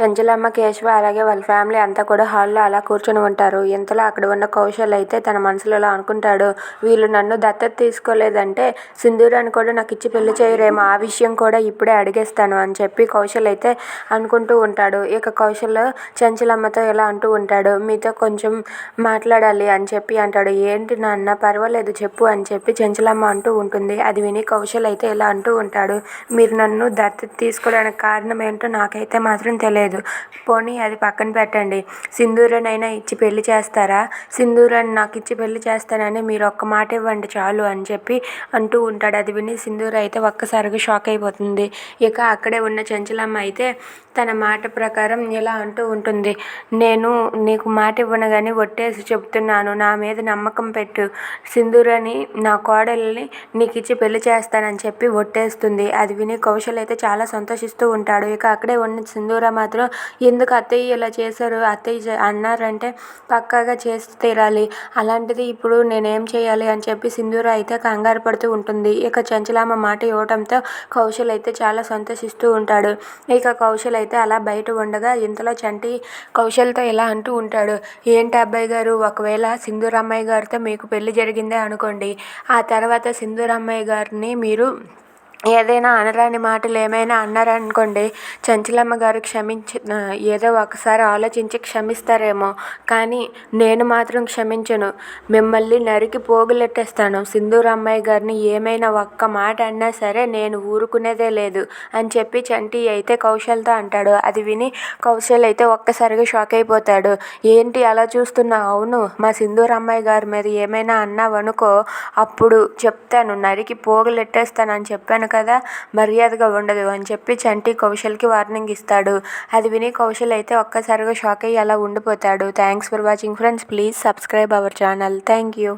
చెంచలమ్మ కేశవ అలాగే వాళ్ళ ఫ్యామిలీ అంతా కూడా హాల్లో అలా కూర్చొని ఉంటారు. ఇంతలో అక్కడ ఉన్న కౌశల్ అయితే తన మనసులో ఇలా అనుకుంటాడు. వీళ్ళు నన్ను దత్తత తీసుకోలేదంటే సింధూరాన్ని కూడా నాకు ఇచ్చి పెళ్ళి చేయరేమో ఆ విషయం కూడా ఇప్పుడే అడిగేస్తాను అని చెప్పి కౌశల్ అయితే అనుకుంటూ ఉంటాడు. ఇక కౌశల్ చెంచలమ్మతో ఇలా అంటూ ఉంటాడు మీతో కొంచెం మాట్లాడాలి అని చెప్పి అంటాడు. ఏంటి నాన్న పర్వాలేదు చెప్పు అని చెప్పి చెంచలమ్మ అంటూ ఉంటుంది. అది విని కౌశల్ అయితే ఇలా అంటూ ఉంటాడు. మీరు నన్ను దత్తత తీసుకోవడానికి కారణం ఏంటో నాకైతే మాత్రం తెలియదు. పోనీ అది పక్కన పెట్టండి. సింధూరనైనా ఇచ్చి పెళ్ళి చేస్తారా? సింధూరాన్ని నాకు ఇచ్చి పెళ్ళి చేస్తానని మీరు ఒక్క మాట ఇవ్వండి చాలు అని చెప్పి అంటూ ఉంటాడు. అది విని సింధూర అయితే ఒక్కసారిగా షాక్ అయిపోతుంది. ఇక అక్కడే ఉన్న చెంచలమ్మ అయితే తన మాట ప్రకారం ఇలా అంటూ ఉంటుంది. నేను నీకు మాట ఇవ్వను కానీ ఒట్టేసి చెప్తున్నాను. నా మీద నమ్మకం పెట్టు. సింధూరని నా కోడల్ని నీకు ఇచ్చి పెళ్ళి చేస్తానని చెప్పి ఒట్టేస్తుంది. అది విని కౌశల్ అయితే చాలా సంతోషిస్తూ ఉంటాడు. ఇక అక్కడే ఉన్న సింధూర మాత్రం ఎందుకు అత్తయ్య ఇలా చేశారు? అత్తయ్య అన్నారంటే పక్కాగా చేసి తీరాలి. అలాంటిది ఇప్పుడు నేనేం చేయాలి అని చెప్పి సింధూర అయితే కంగారు పడుతూ ఉంటుంది. ఇక చంచలామ మాట ఇవ్వడంతో కౌశల్ అయితే చాలా సంతోషిస్తూ ఉంటాడు. ఇక కౌశల్ అయితే అలా బయట ఉండగా ఇంతలో చంటి కౌశల్తో ఇలా అంటూ ఉంటాడు. ఏంటి అబ్బాయి గారు? ఒకవేళ సింధూర అమ్మాయి గారితో మీకు పెళ్ళి జరిగిందే అనుకోండి. ఆ తర్వాత సింధూర అమ్మాయి గారిని మీరు ఏదైనా అనరాని మాటలు ఏమైనా అన్నారనుకోండి చంచలమ్మ గారు క్షమించి ఏదో ఒకసారి ఆలోచించి క్షమిస్తారేమో. కానీ నేను మాత్రం క్షమించను. మిమ్మల్ని నరికి పోగులెట్టేస్తాను. సింధూర అమ్మాయి గారిని ఏమైనా ఒక్క మాట అన్నా సరే నేను ఊరుకునేదే లేదు అని చెప్పి చంటి అయితే కౌశల్తో అంటాడు. అది విని కౌశల్ అయితే ఒక్కసారిగా షాక్ అయిపోతాడు. ఏంటి అలా చూస్తున్నా? అవును మా సింధూర అమ్మాయి గారి మీద ఏమైనా అన్నావనుకో అప్పుడు చెప్తాను. నరికి పోగులెట్టేస్తానని చెప్పాను కదా మర్యాదగా ఉండదు అని చెప్పి చంటి కౌశల్కి వార్నింగ్ ఇస్తాడు. అది విని కౌశల్ అయితే ఒక్కసారిగా షాక్ అయ్యి అలా ఉండిపోతాడు. Thanks for watching friends. Please subscribe our channel. Thank you.